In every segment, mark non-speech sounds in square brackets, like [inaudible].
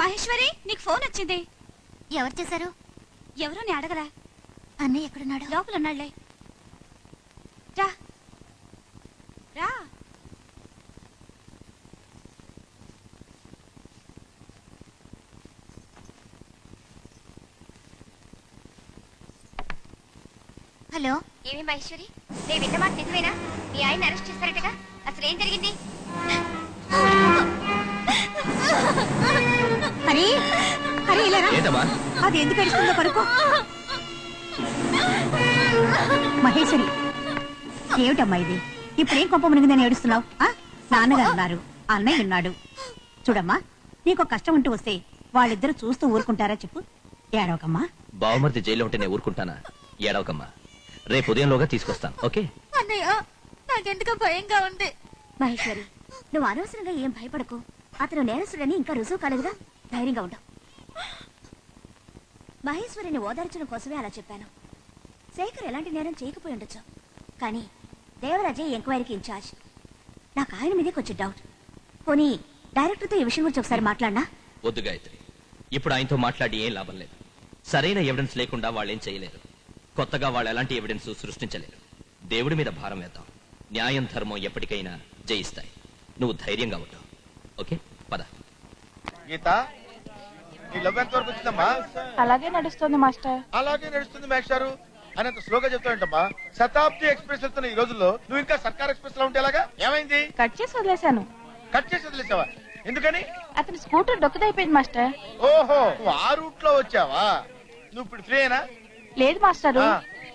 మహేశ్వరి నీకు ఫోన్ వచ్చింది. ఎవరు చేశారు? ఎవరో నీ అడగరా అన్నయ్య ఎక్కడున్నాడు? లోపల ఉన్నాడులే రా. రా. హలో. ఏమి మహేశ్వరి? నేను విన్న మాట నిజమేనా? మీ ఆయన అరెస్ట్ చేస్తారటగా అసలు ఏం జరిగింది హరి హరి ఇలా రా. ఏంటమ్మా? అది ఎందుకు ఏడుస్తుందో పడుకో. మహేశ్వరి ఏమిటమ్మా ఇది? ఇప్పుడేం కొంప మునిగిందని ఏడుస్తున్నావు? ఆ? నాన్నగారు ఉన్నారు అన్నయ్య ఉన్నాడు. చూడమ్మా నీకు కష్టం ఉంటూ వస్తే వాళ్ళిద్దరు చూస్తూ ఊరుకుంటారా చెప్పు? ఏడవకమ్మా. బావమరిది జైల్లో ఉంటే నేను ఊరుకుంటానా? ఏడవకమ్మా. రేపు ఉదయంలోగా తీసుకొస్తాను ఓకే? అన్నయ్య నాకెందుకో భయంగా ఉంది. మహేశ్వరి నువ్వు అనవసరంగా ఏం భయపడకు. అతను నేరస్తుడని ఇంకా రుజువు కాలేదుగా? ధైర్యంగా ఉండు. మహేశ్వరిని ఓదార్చడం కోసమే అలా చెప్పాను. శేఖర్ ఎలాంటి నేరం చేయకపోయి ఉండొచ్చు. కానీ దేవరాజే ఎంక్వైరీకి ఇన్ఛార్జ్ నాకు ఆయన మీదే కొంచెం డౌట్ పోనీ డైరెక్టర్తో ఈ విషయం గురించి ఒకసారి మాట్లాడినా? వద్దు గాయత్రి. ఇప్పుడు ఆయనతో మాట్లాడి ఏం లాభం లేదు. సరైన ఎవిడెన్స్ లేకుండా వాళ్ళు ఏం చేయలేరు. కొత్తగా వాళ్ళు ఎలాంటి ఎవిడెన్స్ సృష్టించలేరు. దేవుడి మీద భారం వేద్దాం. న్యాయం ధర్మం ఎప్పటికైనా జయిస్తాయి. నువ్వు ధైర్యంగా ఉంటావు ఓకే? పద. గీత? నీ లవ్ ఎంత వరకు వచ్చిందమ్మా? అలాగే నడుస్తుంది మాస్టర్. అలాగే నడుస్తుంది మేస్టారు అని అంత స్లోగా చెప్తాడంటమ్మా. శతాబ్ది ఎక్స్ప్రెస్ వెళ్తున్న ఈ రోజుల్లో నువ్వు ఇంకా సర్కార్ ఎక్స్ప్రెస్లో ఉంటే ఎలాగా? ఏమైంది? కట్ చేసి వదిలేశాను. కట్ చేసి వదిలేసావా? ఎందుకని? అతని స్కూటర్ డొక్కదైపోయింది మాస్టర్. ఓహో నువ్వు ఆ రూట్లో వచ్చావా? నువ్వు ఇప్పుడు ఫ్రీయేనా లేదు మాస్టరు.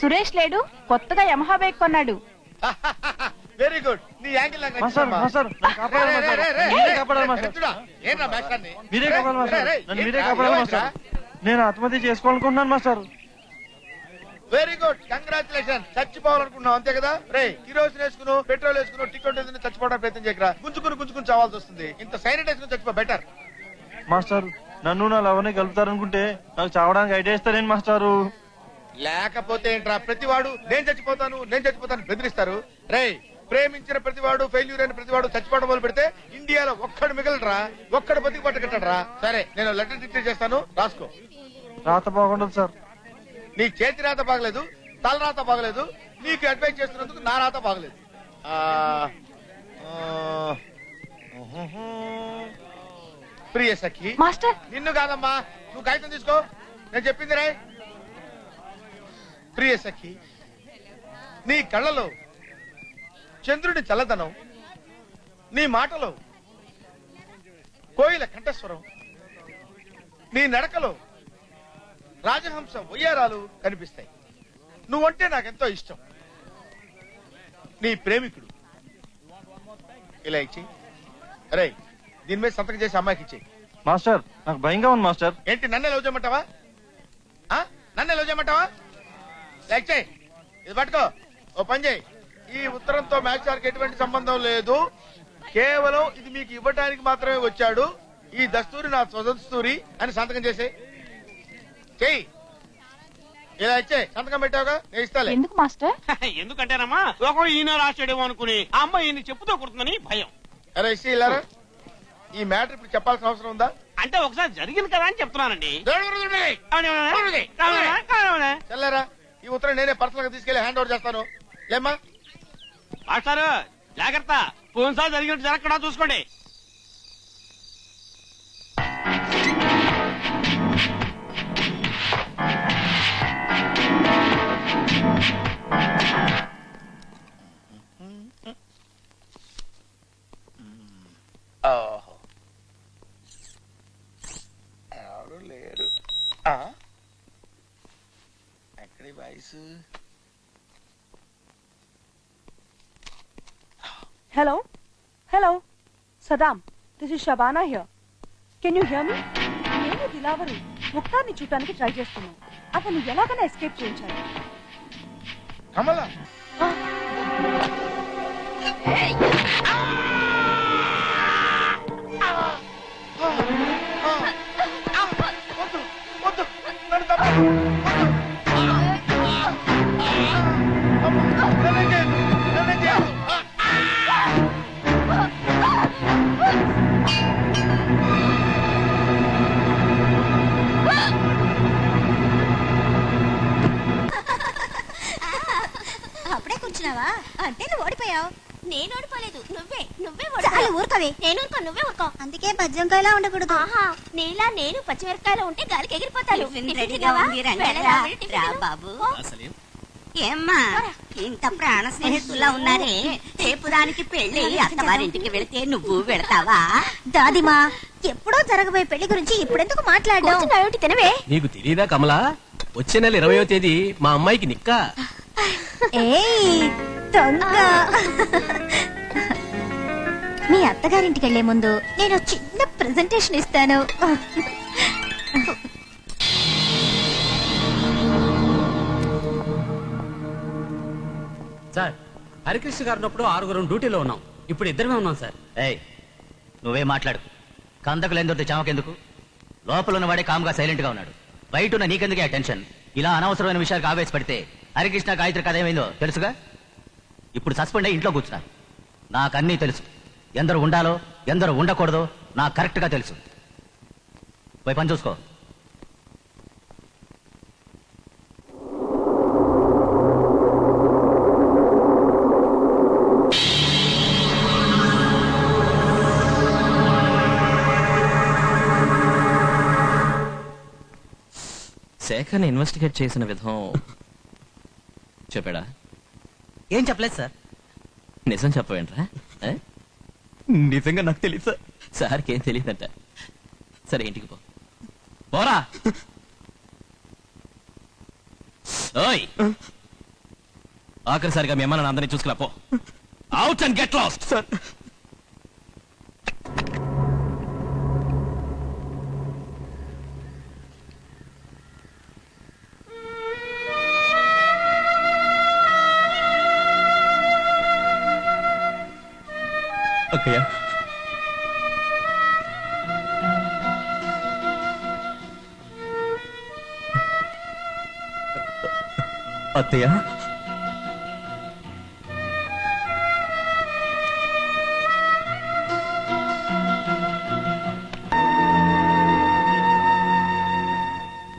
సురేష్ లేడు కొత్తగా యమహా బైక్ కొన్నాడు. [laughs] వెరీ గుడ్ నీ యాంగిల్ నాకు రే, రే, రే, రే, మీరే రే, కాపాడాలి రే, మాస్టర్. చూడా, ఏంరా మేస్టర్ని? మీరే రే, కాపాడాలి మాస్టర్. రే, రే, నన్ను మీరే ఏంట్రా, కాపాడాలి ఏమైందిరా? మాస్టర్. నేను ఆత్మహత్య చేసుకోవాలనుకుంటున్నాను మాస్టర్. Very good. కంగ్రాచులేషన్. చచ్చిపోవాలనుకున్నావు అంతే కదా? రే కిరోసిన్ వేసుకును పెట్రోల్ వేసుకును టికెట్ వేసుకుని చచ్చిపోవడానికి ప్రయత్నం చేయకరా. గుంజుకుని గుంజుకుని చావాల్సి వస్తుంది. ఇంత వేసుకుని చచ్చిపో బెటర్. మాస్టర్ నన్ను నా లవని కలుపుతారనుకుంటే నాకు చావడానికి ఐడియా ఇస్తారేంటి మాస్టారు? లేకపోతే ఏంట్రా ప్రతివాడు నేను చచ్చిపోతాను నేను చచ్చిపోతాను బెదిరిస్తారు. రే ప్రేమించిన ప్రతివాడు ఫెయిల్యూర్ అయిన ప్రతివాడు చచ్చిపోవడం మొదలు పెడితే ఇండియాలో ఒక్కడు మిగలరా ఒక్కడు బతికి పట్టుకుంటాడరా సరే నేను లెటర్ డిక్టేట్ చేస్తాను. రాసుకో. రాత బాగుండదు సార్. నీ చేతి రాత బాగలేదు తల రాత బాగలేదు నీకు అడ్వైస్ చేస్తున్నందుకు నా రాత బాగలేదు. ఆ, ఆ, ఉహుహు. ప్రియ సఖి మాస్టర్. నిన్ను కాదమ్మా నువ్వు కాగితం తీసుకో. నేను చెప్పింది రాయ్. ప్రియ సఖి నీ కళ్ళలో చంద్రుడి చల్లదనం నీ మాటలో కోయిల కంఠస్వరం నీ నడకలో రాజహంస వయ్యారాలు కనిపిస్తాయి. నువ్వంటే నాకెంతో ఇష్టం. నీ ప్రేమికుడు. ఇలా ఇచ్చి. అరే దీని మీద సంతకం చేసి అమ్మాయికి ఇచ్చేయి మాస్టర్ నాకు భయంగా ఉంది మాస్టర్. ఏంటి నన్నే లవ్ చేయమంటావా? ఆ? నన్నే లవ్ చేయమంటావా? లైక్ చేయి ఇది పట్టుకో. ఓ పని చేయి. ఈ ఉత్తరంతో మ్యాచ్ సార్కి ఎటువంటి సంబంధం లేదు. కేవలం ఇది మీకు ఇవ్వడానికి మాత్రమే వచ్చాడు. ఈ దస్తూరి నా స్వదస్తూరి అని సంతకం చేసే. చెయ్యి. ఇలా ఇచ్చే. సంతకం పెట్టావుగా? నేను ఇస్తాలే. ఎందుకు మాస్టర్? [laughs] ఎందుకంటేనమ్మా ఒకడు ఈయన రాశాడేమో అనుకుని ఆ అమ్మాయి ఈయన చెప్పుతో కుడుతుందని భయం. అరే ఇచ్చి ఇల్లారా? ఈ మ్యాటర్ ఇప్పుడు చెప్పాల్సిన అవసరం ఉందా? అంటే ఒకసారి జరిగింది కదా అని చెప్తున్నానండి. దొరకదు. అవునా? అవునా? అవునా? చల్లారా ఈ ఉత్తరం నేనే పర్సనల్గా తీసుకెళ్ళి హ్యాండ్ ఓవర్ చేస్తాను. లేమ్మా. మాస్టారు జాగ్రత్త. పోయినసారి జరిగినట్టు జరగకుండా చూసుకోండి. ఓహో. ఎవరు లేరు? ఆ? ఎక్కడి వయసు? Hello hello Saddam this is Shabana here can you hear me నేను దిలావరు ముక్తార్ని చూడటానికి ట్రై చేస్తున్నాను. అతను ఎలాగైనా ఎస్కేప్ చేయించాలి. కమల! వద్దు వద్దు నన్ను బజ్జంకాయలా ఉండకూడదు. ఆహా నీలా నేను పచ్చిమిరపకాయలు ఉంటే గాలికి ఎగిరిపోతాను. బాబు. ఏమ్మా ఇంత ప్రాణ స్నేహితుల్లా ఉన్నారే? రేపు దానికి పెళ్ళి అత్తవారింటికి వెళితే నువ్వు వెళతావా? దాదిమా ఎప్పుడో జరగబోయే పెళ్ళి గురించి ఇప్పుడెందుకు మాట్లాడడం? తినవే? నీకు తెలియదా కమలా? వచ్చే నెల ఇరవయో తేదీ మా అమ్మాయికి నిక్కా. ఏయ్ దొంగ. మీ అత్తగారింటికి వెళ్ళే ముందు నేను ఒక చిన్న ప్రెజెంటేషన్ ఇస్తాను. సార్ హరికృష్ణ గారు ఉన్నప్పుడు ఆరుగురం డ్యూటీలో ఉన్నాం. ఇప్పుడు ఇద్దరమే ఉన్నాం సార్. ఏయ్ నువ్వే మాట్లాడు? కందకు లేని చామకెందుకు? లోపల ఉన్నవాడే కామ్గా సైలెంట్గా ఉన్నాడు. బయట ఉన్న నీకెందుకే ఆ టెన్షన్? ఇలా అనవసరమైన విషయాలకు ఆవేశపడితే హరికృష్ణ గాయత్రి కథ ఏమైందో తెలుసుగా? ఇప్పుడు సస్పెండ్ అయ్యి ఇంట్లో కూర్చున్నారు. నాకన్నీ తెలుసు. ఎందరు ఉండాలో ఎందరు ఉండకూడదో నాకు కరెక్ట్గా తెలుసు. పోయి పని చూసుకో. శేఖర్ని ఇన్వెస్టిగేట్ చేసిన విధం చెప్పాడా? ఏం చెప్పలేదు సార్. నిజం చెప్పవేంట్రా? నిజంగా నాకు తెలియదు సార్. సార్కి ఏం తెలియదంట సరే ఇంటికి పో. పోరా. ఓయ్. ఆఖరిసారిగా మీ అమ్మ అందరినీ చూసుకురా పో. Out and get lost sir. అక్కయ్య. అత్తయ్య.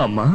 అమ్మా.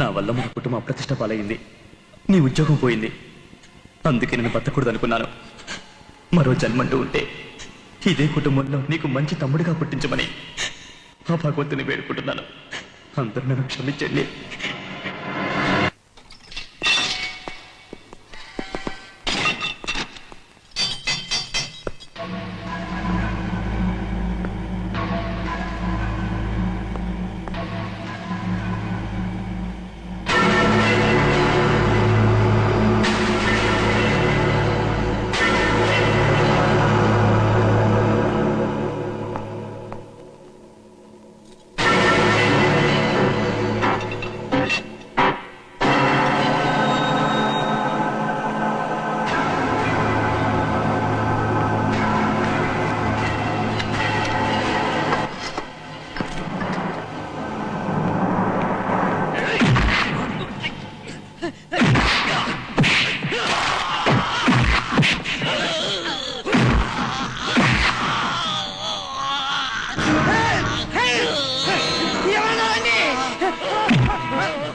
నా వల్ల మన కుటుంబం అప్రతిష్ట పాలైంది. నీ ఉద్యోగం పోయింది. అందుకే నేను బతకూడదు అనుకున్నాను. మరో జన్మంటూ ఉంటే ఇదే కుటుంబంలో నీకు మంచి తమ్ముడిగా పుట్టించమని ఆ భగవంతుని వేడుకుంటున్నాను. అందరూ నన్ను క్షమించండి. Ha ha ha ha!